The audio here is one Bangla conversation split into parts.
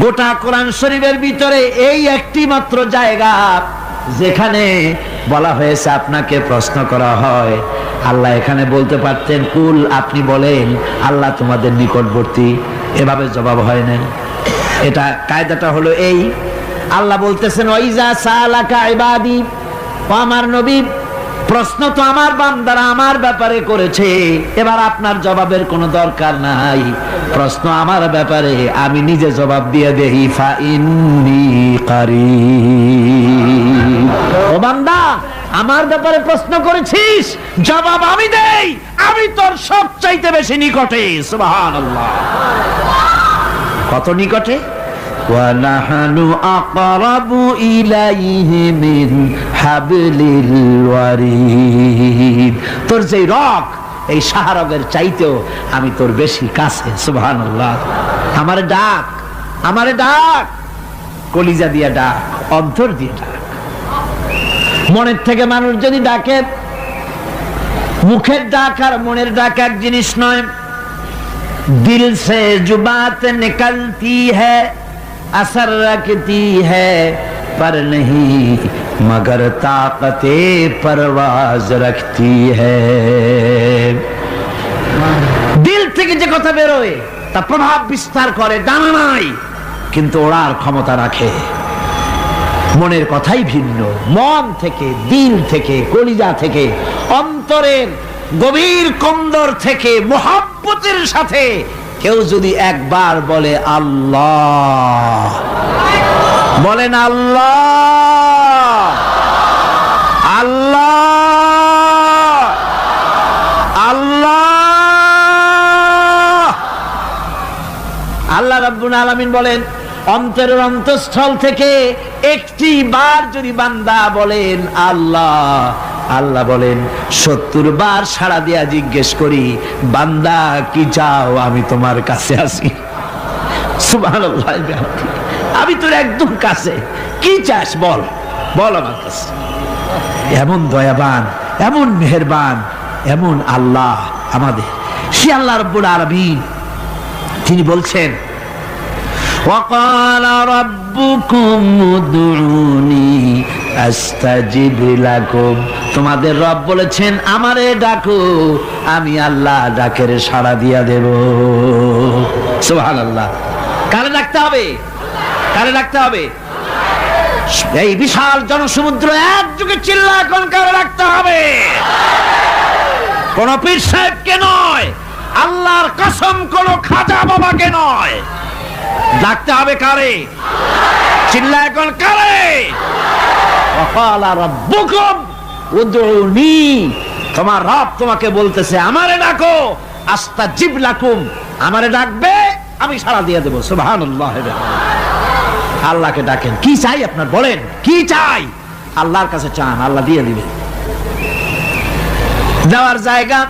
গোটা কোরআন শরীফের ভিতরে এই একটি মাত্র জায়গা যেখানে বলা হয়েছে আপনাকে প্রশ্ন করা হয়, আল্লাহ এখানে বলতে পারতেন, কুল আপনি বলেন, আল্লাহ তোমাদের নিকটবর্তী এভাবে জবাব হয় নাই। এটা কায়দাটা হলো এই। আল্লাহ বলতেছেন ওইজা সালাকা ইবাদি আমার নবী প্রশ্ন তো আমার বান্দারা আমার ব্যাপারে করেছে। এবার আপনার জবাবের কোনো দরকার নাই। প্রশ্ন আমার ব্যাপারে, আমি নিজে জবাব দিয়ে দেহি ফা ইন্নি। ও বান্দা, আমার ব্যাপারে প্রশ্ন করেছিস? জবাব আমি দেই। আমি তোর সবচাইতে বেশি নিকটে, সুবহানাল্লাহ। কত নিকটে? ونحن أقرب إليه من حبل الوريد। তোর যেই রক, এই শাহরগের চাইতেও আমি তোর বেশি কাছে সুবহান আমার ডাক আমার ডাক। কলিজা দিয়া ডাক, অন্তর দিয়ে ডাক। মনের থেকে মানুষ যদি ডাকে, মুখের ডাক আর মনের ডাক এক জিনিস নয়। দিল সে জুবাতে নিকলতি হ্যায় असर रखती है पर नहीं मगर ताकते परवाज रखती है দিল থেকে যে কথা বেরোয় তা প্রভাব বিস্তার করে ডানা নাই কিন্তু ওড়ার ক্ষমতা রাখে মনের কথাই ভিন্ন মন থেকে দিল থেকে কলিজা থেকে অন্তরের গভীর কন্দর থেকে মোহাব্বতের সাথে কেউ যদি একবার বলে আল্লাহ বলেন আল্লাহ আল্লাহ আল্লাহ। আল্লাহ রাব্বুল আলামিন বলেন, অন্তরের অন্তঃস্থল থেকে একটি বার যদি বান্দা বলেন আল্লাহ আল্লাহ বলেন সত্তর বার সাড়া দিয়া জিজ্ঞেস করি বান্দা কি চাও আমি তোমার কাছে আসি সুবহানাল্লাহ আমি তোর একদম কাছে কি চাস বল বল আমার কাছে এমন দয়াবান এমন মেহেরবান এমন আল্লাহ আমাদের সে আল্লাহ রব্বুল আলামিন তিনি বলছেন وقال ربكم ادعوني استجب لكم তোমাদের রব বলেছেন, আমারে ডাকো, আমি আল্লাহ ডাকের সাড়া দিয়া দেব। সুবহানাল্লাহ। কারে ডাকতে হবে? কারে ডাকতে হবে? এই বিশাল জনসমুদ্র এক যুগে চিল্লা এখন কারে রাখতে হবে? কোন পীর সাহেবকে নয়, আল্লাহর কসম কোন খাজা বাবাকে নয়। ডাকতে হবে কারে? চিল্লা এখন কারে তোমার রব তোমাকে বলতেছে, আমারে ডাকো, আস্তাজিব লাকুম। আমারে ডাকবে, আমি দিয়ে দেবো। আল্লাহকে ডাকেন। কি চাই আপনার বলেন? কি চাই? আল্লাহর কাছে চান, আল্লাহ দিয়ে দিবেন। দেওয়ার জায়গা,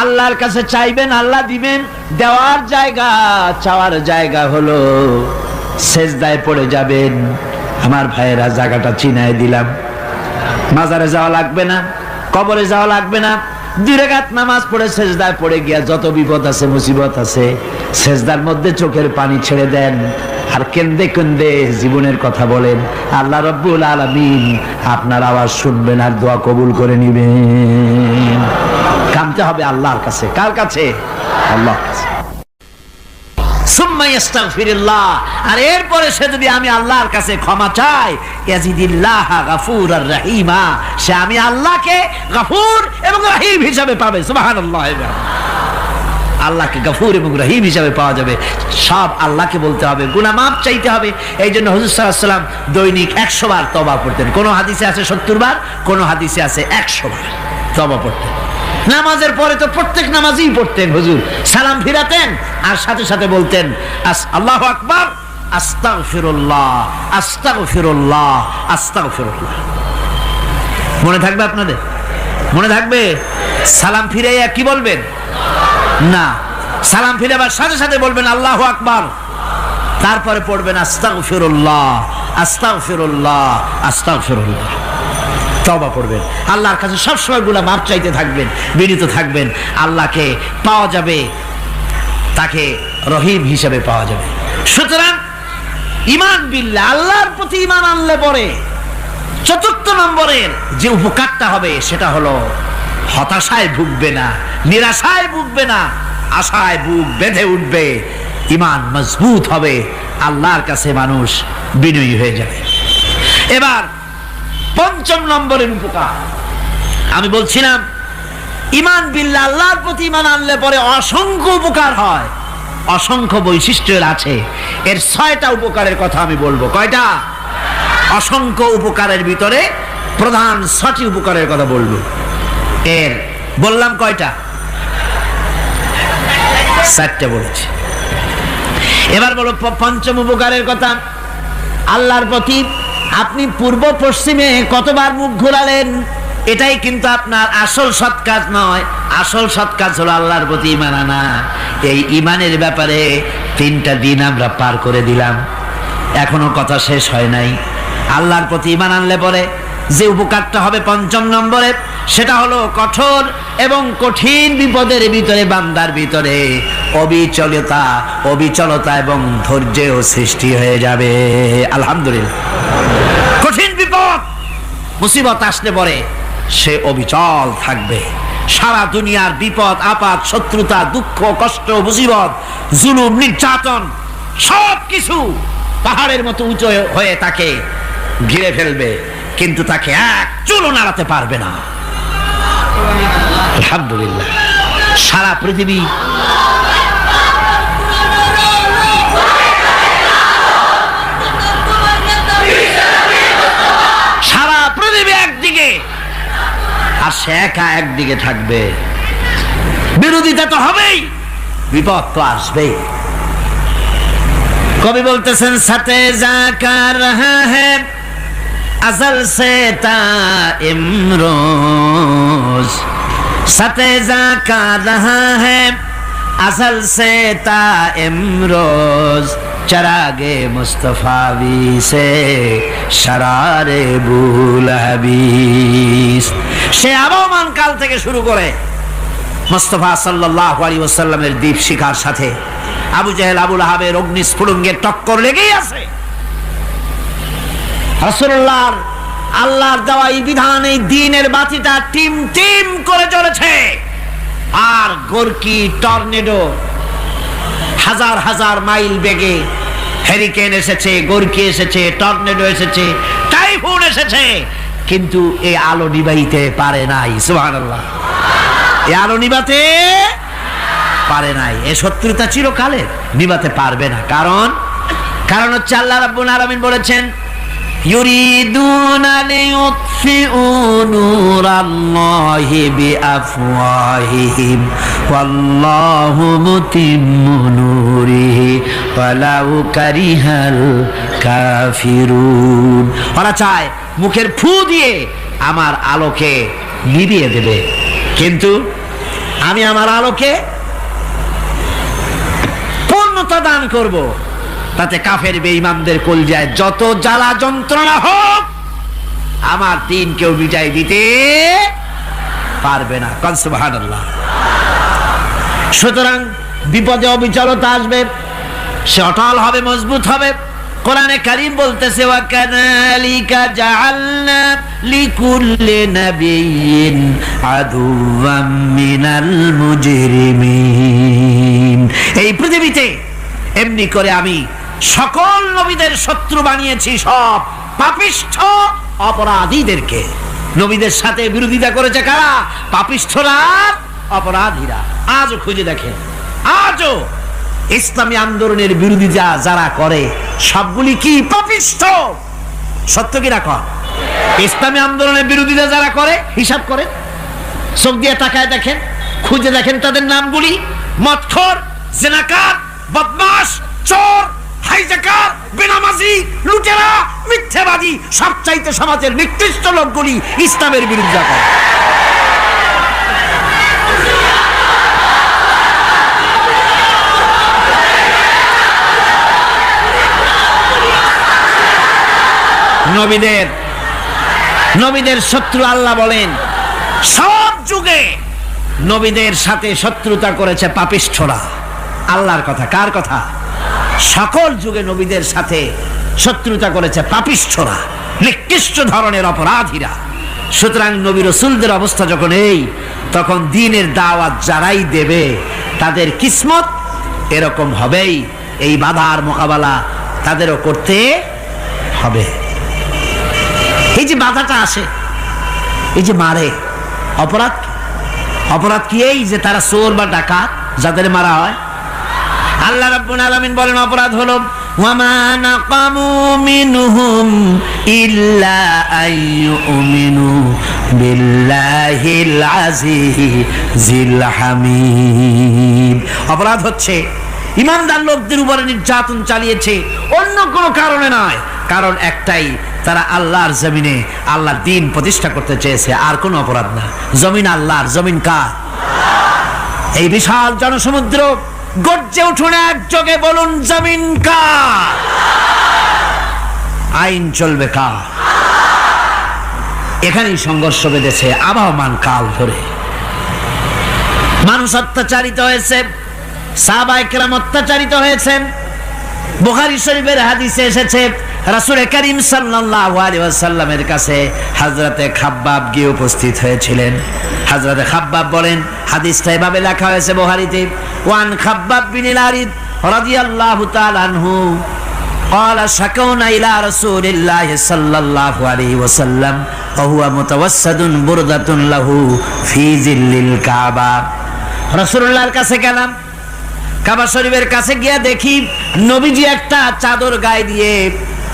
আল্লাহর কাছে চাইবেন, আল্লাহ দিবেন। দেওয়ার জায়গা, চাওয়ার জায়গা হলো সেজদায় পড়ে যাবেন আমার ভাইয়েরা জায়গাটা চিনায় দিলাম। মাজারে যাওয়া লাগবে না, কবরে যাওয়া লাগবে না। দিরেগাত নামাজ পড়ে সেজদায় পড়ে গিয়া যত বিপদ আছে, মুসিবত আছে, সেজদার মধ্যে চোখের পানি ছেড়ে দেন। আর কেন্দে কেন্দে জীবনের কথা বলেন, আল্লাহ রব্বুল আলামিন আপনার আওয়াজ শুনবেন আর দোয়া কবুল করে নিবেন। কামতে হবে আল্লাহর কাছে। কার কাছে? আল্লাহর কাছে। আর এরপরে সে যদি আমি আল্লাহর কাছে ক্ষমা চাই গাফুর আর রাহিমা। সে আমি আল্লাহকে গাফুর এবং রাহিম হিসাবে পাবে আল্লাহকে গাফুর এবং রহিম হিসাবে পাওয়া যাবে। সব আল্লাহকে বলতে হবে মাপ চাইতে হবে। এই জন্য হুজুর সাল্লাম দৈনিক একশো বার তবা পড়তেন কোন হাদিসে আছে সত্তর বার, কোন হাদিসে আছে একশো বার তবা পড়তেন নামাজের পরে তো প্রত্যেক নামাজই পড়তেন, হুজুর। সালাম ফিরাতেন, আর সাথে সাথে বলতেন, আস আল্লাহ আকবার, আস্তাগফিরুল্লাহ আস্তাগফিরুল্লাহ আস্তাগফিরুল্লাহ। মনে থাকবে আপনাদের? মনে থাকবে? সালাম ফিরাইয়া কি বলবেন? না। সালাম ফিরে আবার সাথে সাথে বলবেন, আল্লাহ আকবার। তারপরে পড়বেন আস্তাগ ফিরুল্লাহ আস্তাগ ফিরুল্লাহ আস্তাগ ফিরুল্লাহ তবা করবেন। আল্লাহর কাছে সবসময়গুলা মাপ চাইতে থাকবেন, বিনীত থাকবেন। আল্লাহকে পাওয়া যাবে, তাকে রহিম হিসেবে পাওয়া যাবে। সুতরাং ইমান বিল্লা আল্লাহর প্রতি ইমান আনলে পরে চতুর্থ নম্বরের যে উপকারটা হবে, সেটা হলো হতাশায় ভুগবে না, নিরাশায় ভুগবে না, আশায় বুক বেঁধে উঠবে ইমান মজবুত হবে, আল্লাহর কাছে মানুষ বিনয়ী হয়ে যাবে। এবার পঞ্চম নম্বরের উপকার। আমি বলছিলাম ইমান বিল্লা আল্লাহর প্রতি ইমান আনলে পরে অসংখ্য উপকার হয়। অসংখ্য বৈশিষ্ট্য এর আছে। এর ছয়টা উপকারের কথা আমি বলব। কয়টা? অসংখ্য উপকারের ভিতরে প্রধান ছটি উপকারের কথা বলব। এর, বললাম কয়টা? চারটে বলেছি। এবার বলো পঞ্চম উপকারের কথা, আল্লাহর প্রতি আপনি পূর্ব পশ্চিমে কতবার মুখ ঘোরালেন? এটাই কিন্তু আপনার আসল সৎ কাজ নয়। আসল সৎ কাজ হলো আল্লাহর প্রতি ইমান আনা। এই ইমানের ব্যাপারে তিনটা দিন আমরা পার করে দিলাম। এখনও কথা শেষ হয় নাই। আল্লাহর প্রতি ইমান আনলে পরে যে উপকারটা হবে পঞ্চম নম্বরে, সেটা হলো কঠোর এবং কঠিন বিপদের ভিতরে, বান্দার ভিতরে অবিচলতা অবিচলতা এবং ধৈর্যেও সৃষ্টি হয়ে যাবে। আলহামদুলিল্লাহ। কঠিন বিপদ, মুসিবত আসলে পরে সে অবিচল থাকবে। সারা দুনিয়ার বিপদ আপাত শত্রুতা, দুঃখ, কষ্ট, মুসিবত, জুলুম, নির্যাতন সব কিছু পাহাড়ের মতো উঁচু হয়ে তাকে ঘিরে ফেলবে, কিন্তু তাকে এক চুলো নাড়াতে পারবে না। আলহামদুলিল্লাহ। সারা পৃথিবী আর সে একা একদিকে থাকবে বিরোধিতা তো হবেই বিপদ তো আসবেই কবি বলতেছেন সাথে যা কার রহা হ্যাঁ असल से इमरोज सतेजा का रहा है असल से ता इमरोज চরাগে মুস্তফাবি সে সারারে ভুল হাবিস। সে আবহমান কাল থেকে শুরু করে মোস্তফা সাল্লাহ আলী ওসাল্লামের দ্বীপ শিখার সাথে। আবু জাহেল আবুল হাবের অগ্নিস্ফুলঙ্গের টক্কর লেগেই আছে। রসুল্লাহর আল্লাহর দেওয়া এই বিধান, এই দিনের বাতিটা টিম টিম করে চলেছে। আর গোর্কি, টর্নেডো, হাজার হাজার মাইল বেগে হ্যারিকেন এসেছে, গর্কি এসেছে টর্নেডো এসেছে টাইফুন এসেছে। কিন্তু এই আলো নিবাইতে পারে নাই সুহান এই আলো নিবাতে পারে নাই। এ শত্রুতা চিরকালে নিবাতে পারবে না। কারণ কারণ হচ্ছে আল্লাহ রাব্বুল আলামিন বলেছেন, ইউরিদুনা লিইউতফিউ নূরাল্লাহি বিআফওয়াহিহিম, ওয়াল্লাহু মুতিম্মু নূরিহি। ওয়ালাউ কারিহাল কাফিরুন। ওরা চায় মুখের ফু দিয়ে আমার আলোকে নিভিয়ে দেবে। কিন্তু আমি আমার আলোকে পূর্ণতা দান করব। তাতে কাফের বেঈমানদের কলজায় যত জ্বালা যন্ত্রণা হোক, আমার তিন কেউ বিজয় দিতে পারবে না। কনসুবাহ সুতরাং বিপদে অবিচলতা আসবে। সে অটল হবে, মজবুত হবে। কোরআনে কারিম বলতেছে জাআলনা লিকুল্লি নাবিয়্যিন আদুওয়াম মিনাল মুজরিমিন। এই পৃথিবীতে এমনি করে আমি সকল নবীদের শত্রু বানিয়েছি, সব পাপিষ্ঠ অপরাধীদেরকে। নবীদের সাথে বিরোধিতা করেছে কারা? পাপিষ্ঠরা, অপরাধীরা। আজও খুঁজে দেখেন, আজও ইসলামী আন্দোলনের বিরোধিতা যারা করে, সবগুলি কি পাপিষ্ঠ সত্য কি রাখ ইসলামী আন্দোলনের বিরোধিতা যারা করে, হিসাব করে চোখ দিয়ে তাকায় দেখেন, খুঁজে দেখেন তাদের নামগুলি। মৎখর, জেনাকার বদমাস চোর, হাইজাকার, বেনামাজি, লুটেরা, মিথ্যেবাদী, সবচাইতে সমাজের নিকৃষ্ট লোকগুলি ইসলামের বিরুদ্ধে করে। নবীদের নবীদের শত্রু আল্লাহ বলেন, সব যুগে নবীদের সাথে শত্রুতা করেছে পাপিষ্ঠরা। আল্লাহর কথা, কার কথা? সকল যুগে নবীদের সাথে শত্রুতা করেছে পাপিষ্ঠরা, নিকৃষ্ট ধরনের অপরাধীরা। সুতরাং নবী রসুলদের অবস্থা যখন এই, তখন দিনের দাওয়াত যারাই দেবে, তাদের কিসমত এরকম হবেই, এই বাধার মোকাবেলা তাদেরও করতে হবে। এই যে বাধাটা আসে, এই যে মারে, অপরাধ অপরাধ কি এই যে তারা চোর বা ডাকাত যাদের মারা হয়? আল্লাহ রাব্বুল আলামিন বলেন, অপরাধ হলো, ওয়ামা নাকামু মিনহুম ইল্লা আইয়ুমিনু বিল্লাহিল আজিজিল হামিদ। অপরাধ হচ্ছে, ইমানদার লোকদের উপরে নির্যাতন চালিয়েছে, অন্য কোনো কারণে নয়, কারণ একটাই তারা আল্লাহর জমিনে আল্লাহর দিন প্রতিষ্ঠা করতে চেয়েছে, আর কোনো অপরাধ না। জমিন আল্লাহর, জমিন কার? এই বিশাল জনসমুদ্র গর্জে উঠুন এক যোগে, বলুন জমিন কার? আইন চলবে কার? এখানেই সংঘর্ষ বেঁধেছে, আবহমান কাল ধরে। মানুষ অত্যাচারিত হয়েছে সাহবাইকেরাম অত্যাচারিত হয়েছেন বুখারী শরীফের হাদিসে এসেছে রাসূল করিম সাল্লাল্লাহু আলাইহি ওয়াসাল্লামের কাছে হযরতে খাব্বাব গিয়ে উপস্থিত হয়েছিলেন হযরতে খাব্বাব বলেন হাদিসটা এভাবে লেখা হয়েছে বুখারীতে ওয়ান খাব্বাব বিন আরিদ রাদিয়াল্লাহু তাআলা আনহু قال شكونا إلى رسول الله صلى الله عليه وسلم وهو متوسد بردة له في ظل الكعبة রসুল্লাহর কাছে গেলাম কাবা শরীফের কাছে গিয়ে দেখি নবীজি একটা চাদর গায়ে দিয়ে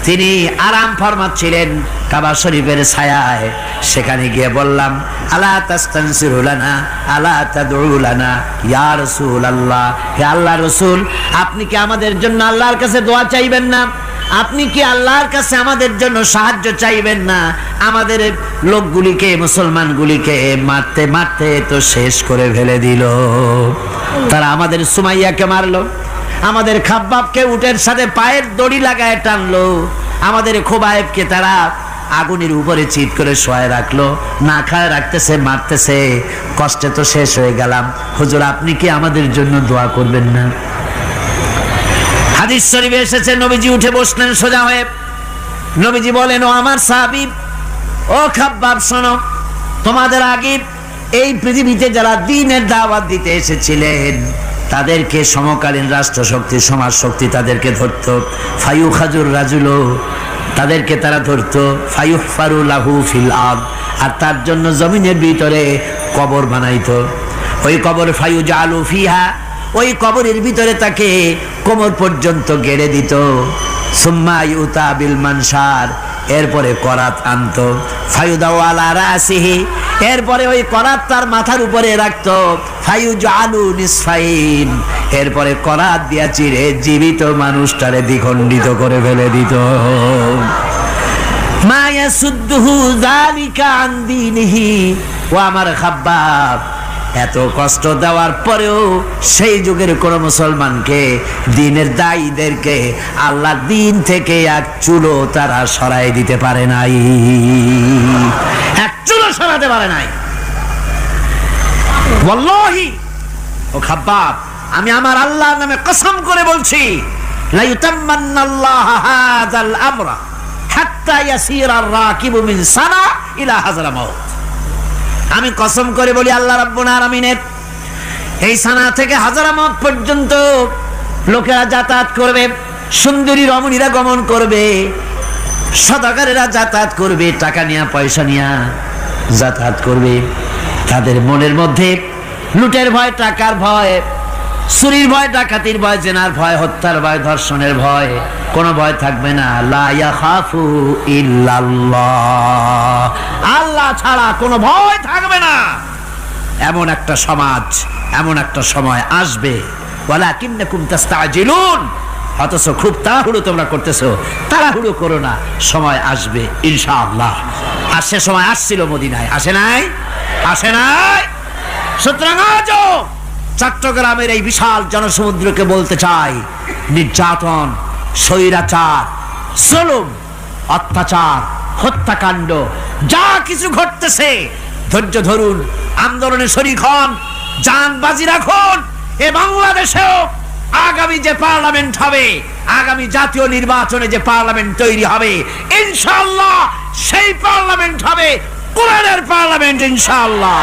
তিনি আরাম ফরমাচ্ছিলেন কাবা শরীফের ছায়ায়। সেখানে গিয়ে বললাম, আলা তাস্তানসিরুলানা আলা তাদউলানা ইয়া রাসূলুল্লাহ, হে আল্লাহ রাসূল, আপনি কি আমাদের জন্য আল্লাহর কাছে দোয়া চাইবেন না? আপনি কি আল্লাহর কাছে আমাদের জন্য সাহায্য চাইবেন না? আমাদের লোকগুলিকে, মুসলমানগুলিকে মারতে মারতে তো শেষ করে ফেলে দিল। তারা আমাদের সুমাইয়াকে মারলো। আমাদের খাব্বাবকে উটের সাথে পায়ের দড়ি লাগায় টানলো। আমাদের খোবায়েবকে তারা আগুনের উপরে চিট করে শোয়ায় রাখল। না খায়, রাখতেছে, মারতেছে। কষ্টে তো শেষ হয়ে গেলাম। হুজুর, আপনি কি আমাদের জন্য দোয়া করবেন না? হাদিস শরীফে এসেছে, নবীজি উঠে বসলেন সোজা হয়ে। নবীজি বলেন, ও আমার সাহাবী, ও খাব্বাব, শোনো, তোমাদের আগে এই পৃথিবীতে যারা দিনের দাওয়াত দিতে এসেছিলেন তাদেরকে সমকালীন রাষ্ট্র শক্তি সমাজ শক্তি তাদেরকে ধরত। ফায়ু খাজুর রাজুলো তাদেরকে তারা ধরত। ফায়ু ফারু লাহু ফিল আব আর তার জন্য জমিনের ভিতরে কবর বানাইত। ওই কবর ফায়ু জালু ফিহা, ওই কবরের ভিতরে তাকে কোমর পর্যন্ত গেড়ে দিত। সুম্মা ইউতা বিল মানসার এরপরে করাত আনতো, ফায়ুদাওয়ালা রাসিহি, এরপরে ওই করাত তার মাথার উপরে রাখতো নিসফাইন, এরপরে করাত দিয়া চিরে জীবিত মানুষটারে দ্বিখণ্ডিত করে ফেলে দিত। মায়া সুদ্দুহু জালিকা আন দীনিহি, ও আমার খাব্বাব এত কষ্ট দেওয়ার পরেও সেই যুগের কোন মুসলমানকে, দিনের দায়ীদেরকে আল্লাহ দিন থেকে এক চুলো তারা সরাই দিতে পারে নাই। এক চুলো সরাতে পারে নাই। ওয়াল্লাহি! ও খাব্বাব, আমি আমার আল্লাহর নামে কসম করে বলছি হাত্তা ইয়াসিরা আর-রাকিবু মিন সানা ইলা হাযরা মাউত। আমি কসম করে বলি আল্লাহ রাব্বুল আলামিনের, এই সানা থেকে হাজারা মত পর্যন্ত লোকেরা যাতায়াত করবে, সুন্দরী রমণীরা গমন করবে সদাগারেরা যাতায়াত করবে, টাকা নিয়া, পয়সা নিয়া যাতায়াত করবে। তাদের মনের মধ্যে লুটের ভয়, টাকার ভয় চুরির ভয়, ডাকাতির ভয়, জেনার ভয়, হত্যার ভয়, ধর্ষণের ভয়, কোনো ভয় থাকবে না। লা ইয়াখাফু ইল্লাল্লাহ। আল্লাহ ছাড়া কোনো ভয় থাকবে না। এমন একটা সমাজ, এমন একটা সময় আসবে। ওয়ালাকিন্নাকুম তাস্তাজিলুন। অথচ খুব তাড়াহুড়ো তোমরা করতেছো। তাড়াহুড়ো করো না, সময় আসবে, ইনশাআল্লাহ। আর সে সময় আসছিল মদিনায়। আসে নাই? আসে নাই? সুতরাং আজও চট্টগ্রামের এই বিশাল জনসমুদ্রকে বলতে চাই, নির্যাতন, স্বৈরাচার, জুলুম, অত্যাচার, হত্যাকাণ্ড, যা কিছু ঘটতেছে, ধৈর্য ধরুন, আন্দোলনে শরিক হন যান বাজি রাখুন, এ বাংলাদেশেও আগামী যে পার্লামেন্ট হবে, আগামী জাতীয় নির্বাচনে যে পার্লামেন্ট তৈরি হবে ইনশাল্লাহ সেই পার্লামেন্ট হবে, কোরআনের পার্লামেন্ট, ইনশাআল্লাহ।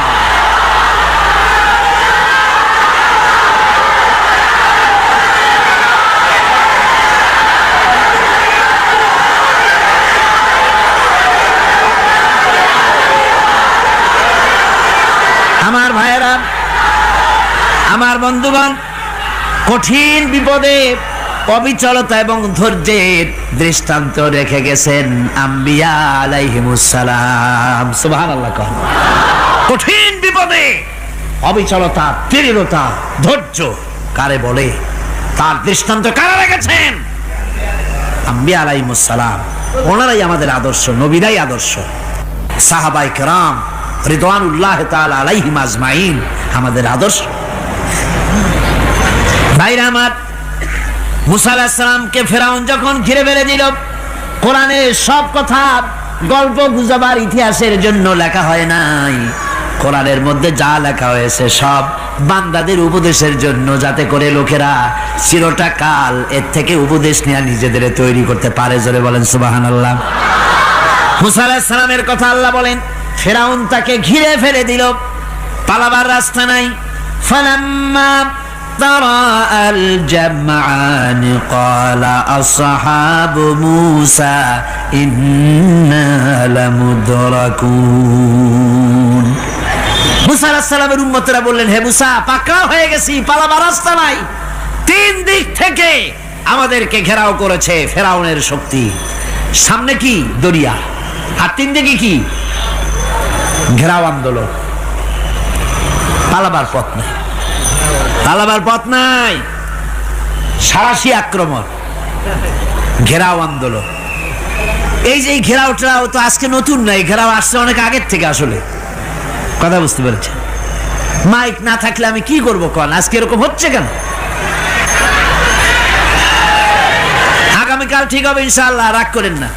বন্ধুগণ, কঠিন বিপদে অবিচলতা এবং ধৈর্যের দৃষ্টান্ত রেখে গেছেন আম্বিয়া আলাইহিমুসালাম সুবহানাল্লাহ কহ কঠিন বিপদে অবিচলতা দৃঢ়তা ধৈর্য কারে বলে? তার দৃষ্টান্ত কারা রেখেছেন? আম্বিয়া আলাইহিমুসালাম ওনারাই আমাদের আদর্শ, নবীরাই আদর্শ। সাহাবাই কেরাম রিদওয়ানুল্লাহ তাআলা আলাইহিম আজমাইন আমাদের আদর্শ। ভাইরা আমার, মুসা আলাহিস সালামকে ফেরাউন যখন ঘিরে ফেলে দিল কোরআনের সব কথা গল্প গুজবার ইতিহাসের জন্য লেখা হয় নাই। কোরআনের মধ্যে যা লেখা হয়েছে সব বান্দাদের উপদেশের জন্য, যাতে করে লোকেরা চিরটা কাল এর থেকে উপদেশ নেওয়া নিজেদের তৈরি করতে পারে। জোরে বলেন সুবাহান আল্লাহ সালামের কথা আল্লাহ বলেন, ফেরাউন তাকে ঘিরে ফেলে দিল, পালাবার রাস্তা নাই। ফালাম্মা تراءى الجمعان قال أصحاب موسى إنا لمدركون মুসা আলাহিস সালামের উম্মতরা বললেন হে মুসা পাকড়াও হয়ে গেছি পালাবার রাস্তা নাই তিন দিক থেকে আমাদেরকে ঘেরাও করেছে ফেরাউনের শক্তি সামনে কি দরিয়া আর তিন দিকে কি ঘেরাও আন্দোলন পালাবার পথ নাই পালাবার পথ নাই। সারাশি আক্রমণ। ঘেরাও আন্দোলন। এই যে এই ঘেরাও টেরাও তো আজকে নতুন নাই ঘেরাও আসছে অনেক আগের থেকে আসলে। কথা বুঝতে পেরেছেন? মাইক না থাকলে আমি কি করব কন? আজকে এরকম হচ্ছে কেন? আগামীকাল ঠিক হবে ইনশাল্লাহ রাগ করেন না।